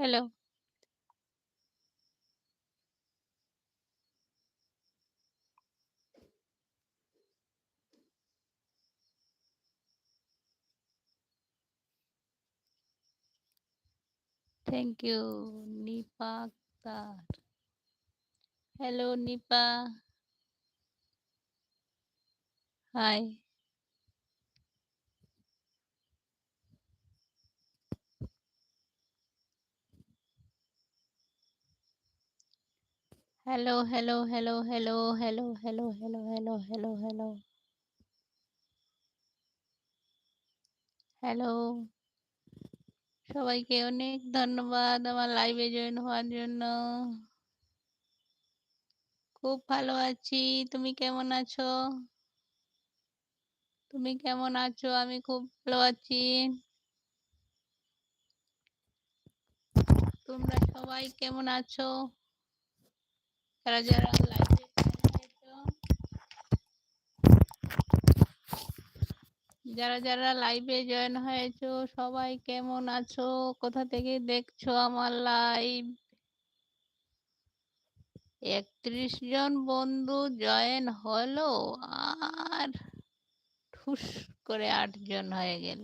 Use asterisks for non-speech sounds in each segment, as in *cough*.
Hello. Thank you, Nipa Akhtar. Hello, Nipa. Hi. Hello, hello, hello, hello, hello, hello, hello, hello, hello, hello. Hello. সবাইকে অনেক ধন্যবাদ আমার লাইভে join হওয়ার জন্য। খুব ভালো আছি। তুমি কেমন আছো? তুমি কেমন আছো? আমি খুব ভালো আছি। তোমরা সবাই কেমন আছো? যারা, যারা লাইভে যারা, যারা লাইভে জয়েন হয়েছো সবাই কেমন আছো? কোথা থেকে দেখছ আমার লাইভ? ৩১ জন বন্ধু জয়েন হলো আর ঠুস করে ৮ জন হয়ে গেল।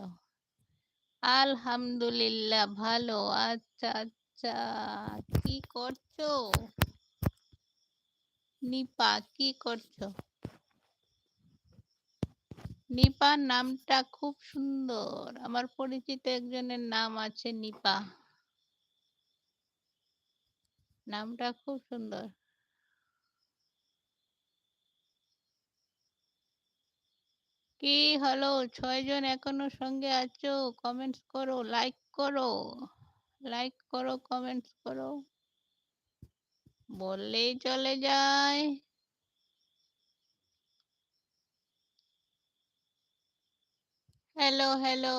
আলহামদুলিল্লাহ ভালো। আচ্ছা, আচ্ছা। কি করছ? নিপা কি করছ? নিপার নামটা খুব সুন্দর। আমার পরিচিত একজনের নাম আছে নিপা। নামটা খুব সুন্দর। কি হলো ৬ জন এখনও সঙ্গে আছো? কমেন্টস করো, লাইক করো। লাইক করো, কমেন্টস করো। বললেই চলে যায়। Hello, hello.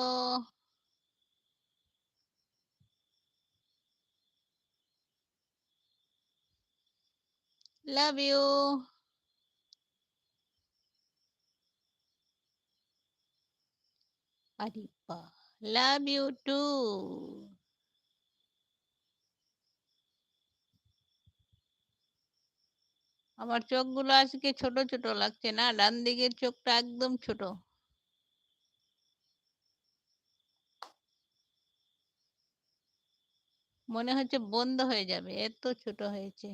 Love you. আরে বাহ! লাভ ইউ আমার চোখগুলো আজকে ছোট, ছোট লাগছে না? ডান দিকের চোখটা একদম ছোট। মনে হচ্ছে বন্ধ হয়ে যাবে। এত ছোট হয়েছে।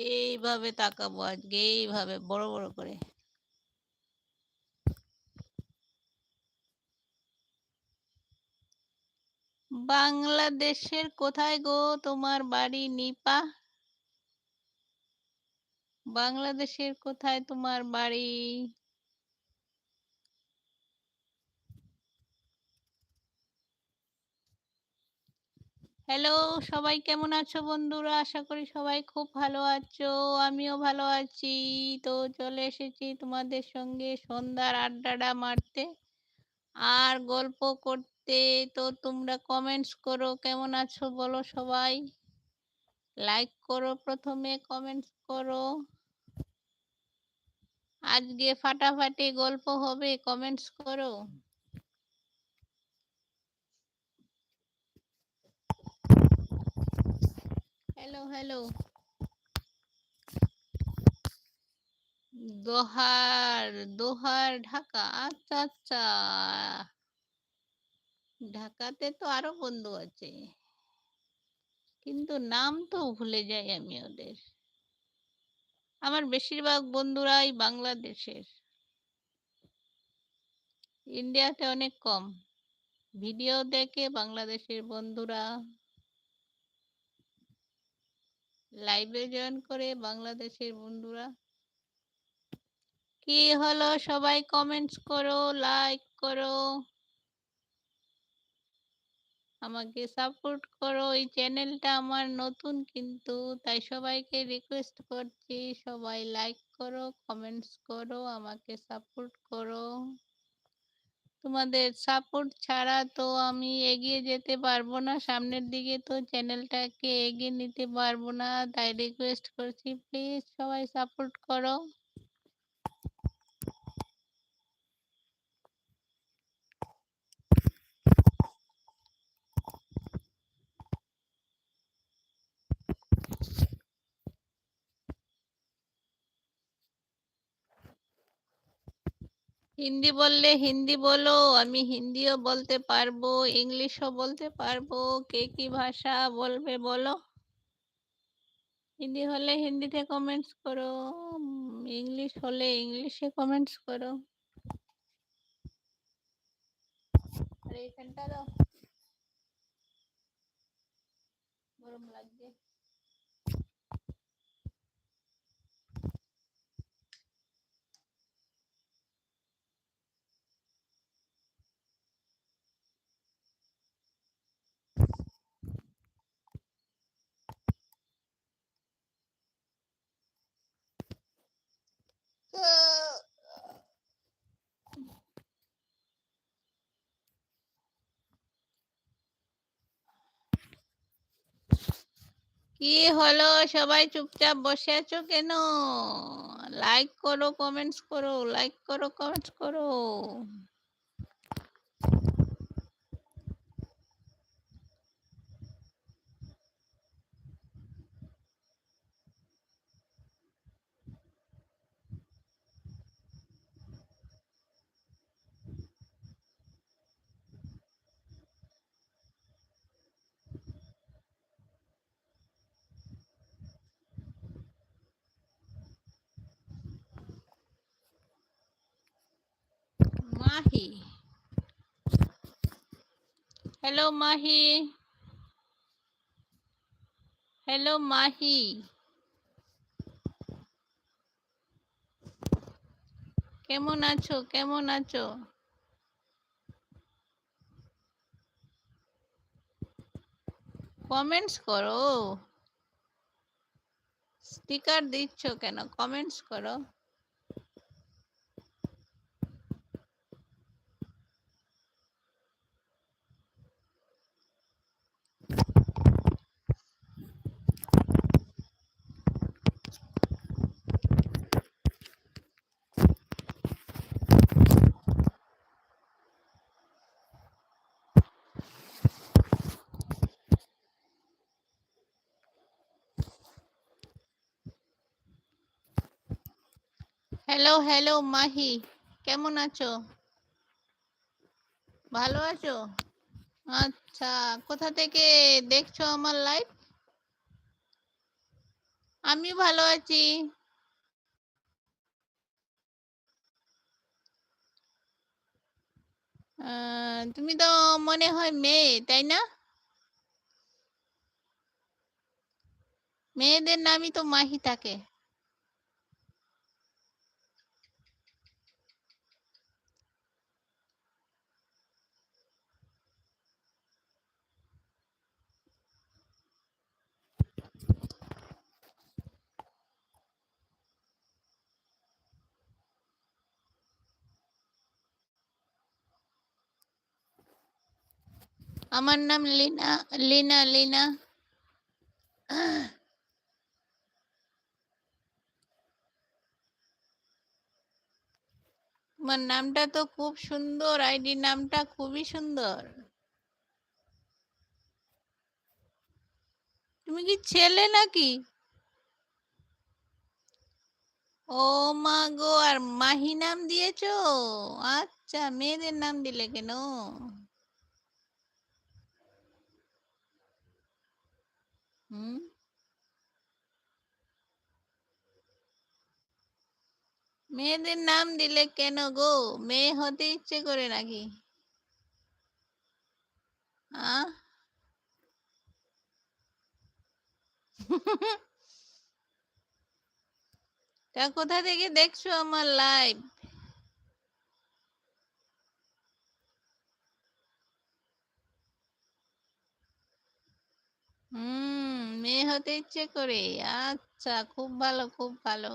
এইভাবে তাকাবো আজকে এইভাবে বড়, বড় করে। বাংলাদেশের কোথায় গো তোমার বাড়ি নিপা? বাংলাদেশের কোথায় তোমার বাড়ি? হ্যালো, সবাই কেমন আছো বন্ধুরা? আশা করি সবাই খুব ভালো আছো। আমিও ভালো আছি। তো চলে এসেছি তোমাদের সঙ্গে সন্ধ্যার আড্ডাটা মারতে আর গল্প করতে। তো তোমরা কমেন্টস করো কেমন আছো বলো সবাই। লাইক করো প্রথমে, কমেন্টস করো। আজকে ফাটাফাটি গল্প হবে কমেন্টস করো। Hello, hello. দোহার, দোহার ঢাকা। আচ্ছা, আচ্ছা। ঢাকাতে তো আরও বন্ধু আছে। কিন্তু নাম তো ভুলে যাই আমি ওদের। আমার বেশিরভাগ বন্ধুরাই বাংলাদেশের। ইন্ডিয়াতে অনেক কম। ভিডিও দেখে বাংলাদেশের বন্ধুরা। লাইভে জয়েন করে বাংলাদেশের বন্ধুরা। কি হলো সবাই কমেন্টস করো, লাইক করো। আমাকে সাপোর্ট করো। এই চ্যানেলটা আমার নতুন কিন্তু তাই সবাইকে রিকোয়েস্ট করছি সবাই লাইক করো, কমেন্টস করো, আমাকে সাপোর্ট করো। তোমাদের সাপোর্ট ছাড়া তো আমি এগিয়ে যেতে পারব না। সামনের দিকে তো চ্যানেলটাকে এগিয়ে নিতে পারব না। তাই রিকোয়েস্ট করছি প্লিজ সবাই সাপোর্ট করো। হিন্দি বললে হিন্দি বলো, আমি হিন্দিও বলতে পারব, ইংলিশও বলতে পারব, কে কি ভাষা বলবে বলো? হিন্দি হলে হিন্দিতে কমেন্টস করো ইংলিশ হলে ইংলিশে কমেন্টস করো। আরে এই ফ্যানটা দাও। গরম লাগছে। কি হলো? সবাই চুপচাপ বসে আছো কেন? লাইক করো কমেন্টস করো লাইক করো কমেন্টস করো। মাহি। হ্যালো মাহি। হ্যালো মাহি। কেমন আছো? কেমন আছো? কমেন্টস করো। স্টিকার দিচ্ছ কেন? কমেন্টস করো। হ্যালো হ্যালো মাহি কেমন আছো? ভালো আছো? আচ্ছা কোথা থেকে দেখছ আমার লাইভ আমি ভালো আছি। তুমি তো মনে হয় মেয়ে, তাই না? মেয়েদের নামই তো মাহি থাকে। আমার নাম লিনা লিনা লিনা। তোমার নামটা তো খুব সুন্দর, আইডি নামটা খুবই সুন্দর। তুমি কি ছেলে নাকি? ও মা গো, আর মাহি নাম দিয়েছ? আচ্ছা মেয়েদের নাম দিলে কেন? মেয়েদের নাম দিলে কেন গো? মেয়ে হতে ইচ্ছে করে নাকি? *laughs* তা কোথা থেকে দেখছ আমার লাইভ হুম মেয়ে হতে ইচ্ছে করে। আচ্ছা খুব ভালো খুব ভালো।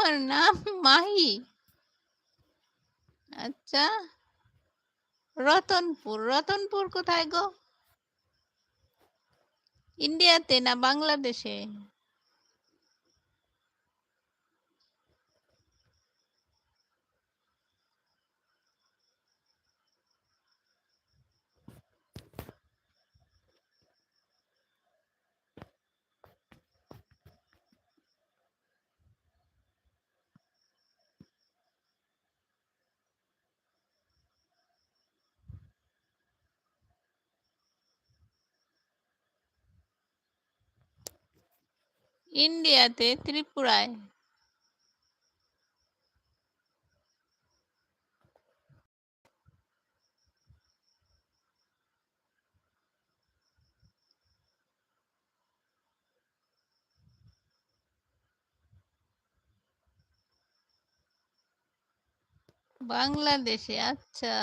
তোমার নাম মাহি। আচ্ছা রতনপুর রতনপুর কোথায় গো? ইন্ডিয়াতে না বাংলাদেশে? ইন্ডিয়াতে ত্রিপুরায়। বাংলাদেশে আচ্ছা।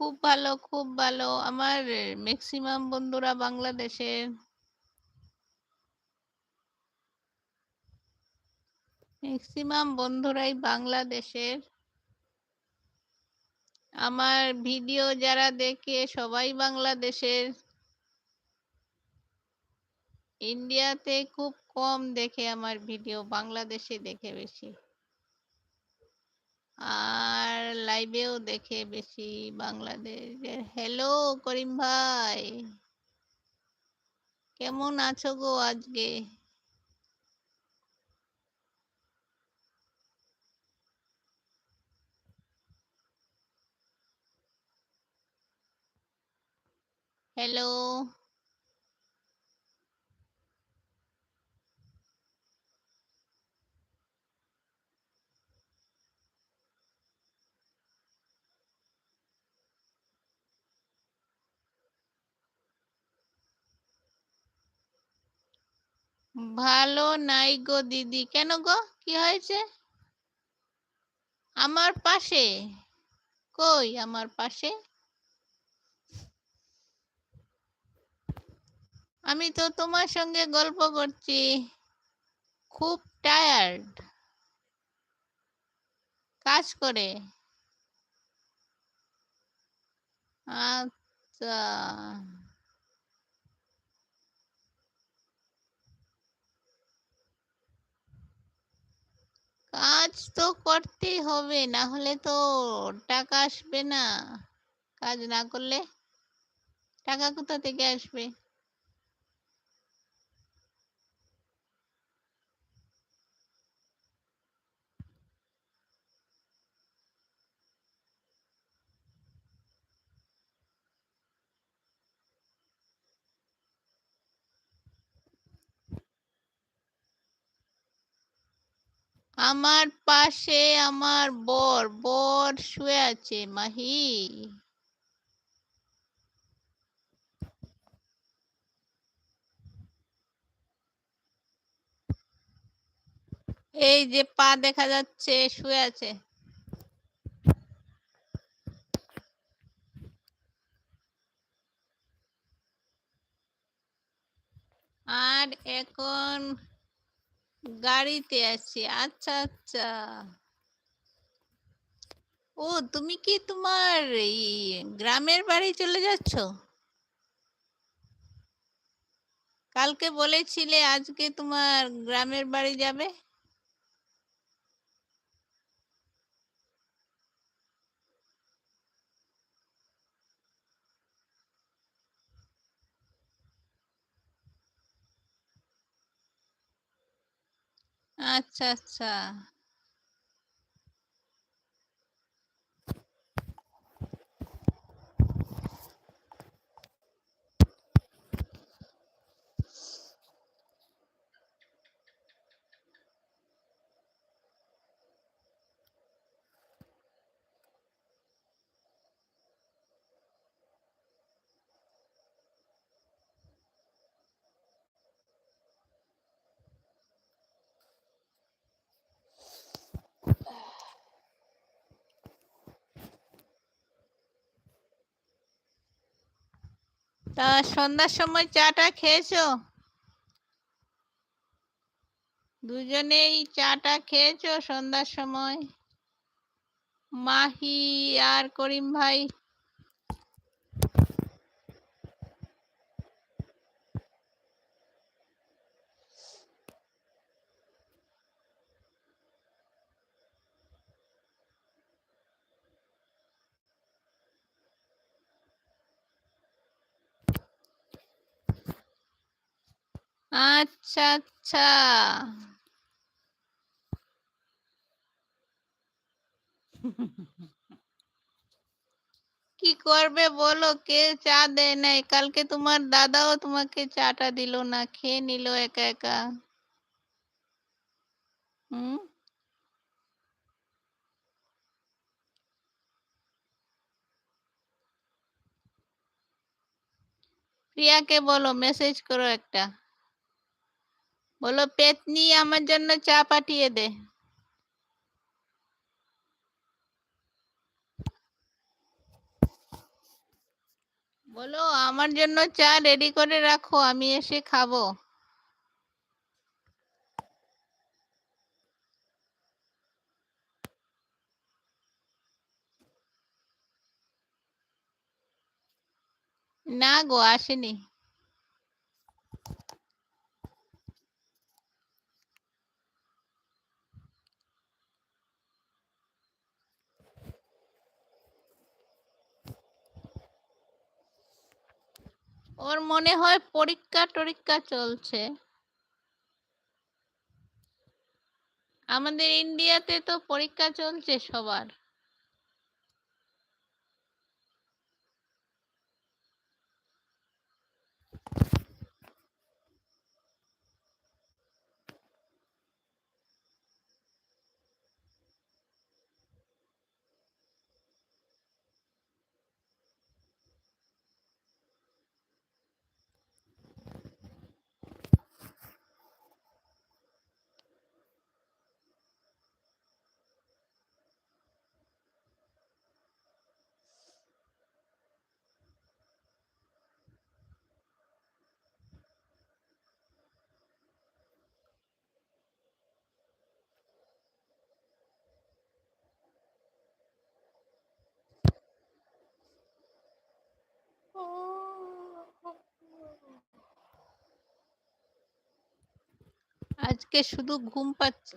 খুব ভালো খুব ভালো। আমার ম্যাক্সিমাম বন্ধুরা বাংলাদেশের ম্যাক্সিমাম বন্ধুরাই বাংলাদেশের। আমার ভিডিও যারা দেখে সবাই বাংলাদেশের। ইন্ডিয়াতে খুব কম দেখে আমার ভিডিও বাংলাদেশে দেখে বেশি। আর লাইভেও দেখে বেশি বাংলাদেশের। হ্যালো করিম ভাই। কেমন আছো গো আজকে? হ্যালো ভালো নাই গো দিদি। কেন গো? কি হয়েছে? আমার পাশে? কই আমার পাশে? আমি তো তোমার সঙ্গে গল্প করছি। খুব টায়ার্ড কাজ করে। আচ্ছা। কাজ তো করতেই হবে না হলে তো টাকা আসবে না। কাজ না করলে টাকা কোথা থেকে আসবে? আমার পাশে আমার বর বর শুয়ে আছে, মাহি। এই যে পা দেখা যাচ্ছে, শুয়ে আছে। আর এখন গাড়িতে আছি। আচ্ছা আচ্ছা। ও, তুমি কি তোমার এই গ্রামের বাড়ি চলে যাচ্ছ? কালকে বলেছিলে আজকে তোমার গ্রামের বাড়ি যাবে? আচ্ছা আচ্ছা। তা সন্ধ্যার সময় চাটা খেয়েছো? দুজনেই চাটা খেয়েছো সন্ধ্যার সময়? মাহি আর করিম ভাই? আচ্ছা আচ্ছা কি করবে বলো কেউ চা দেয় নাই কালকে তোমার দাদাও তোমাকে চাটা দিল না খেয়ে নিল একা একা হুম প্রিয়াকে বলো মেসেজ করো একটা বলো পেতনি আমার জন্য চা পাঠিয়ে দে। বলো, আমার জন্য চা রেডি করে রাখো, আমি এসে খাব। না গো, আসেনি। ওর মনে হয় পরীক্ষা টরীক্ষা চলছে। আমাদের ইন্ডিয়াতে তো পরীক্ষা চলছে সবার। আজকে শুধু ঘুম পাচ্ছে।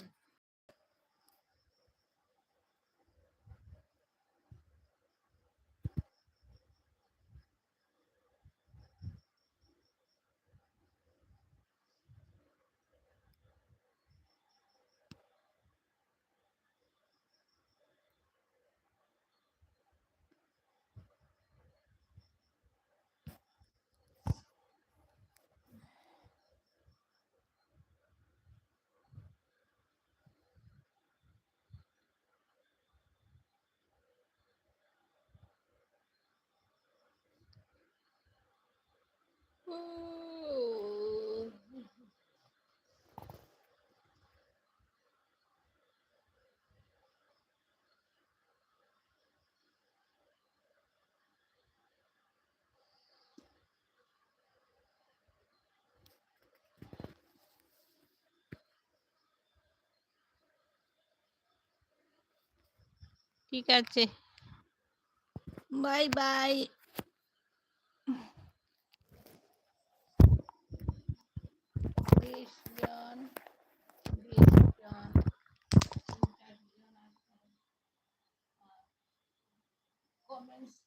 ঠিক আছে। বাই বাই বিশ জন বিশ জন কমেন্টস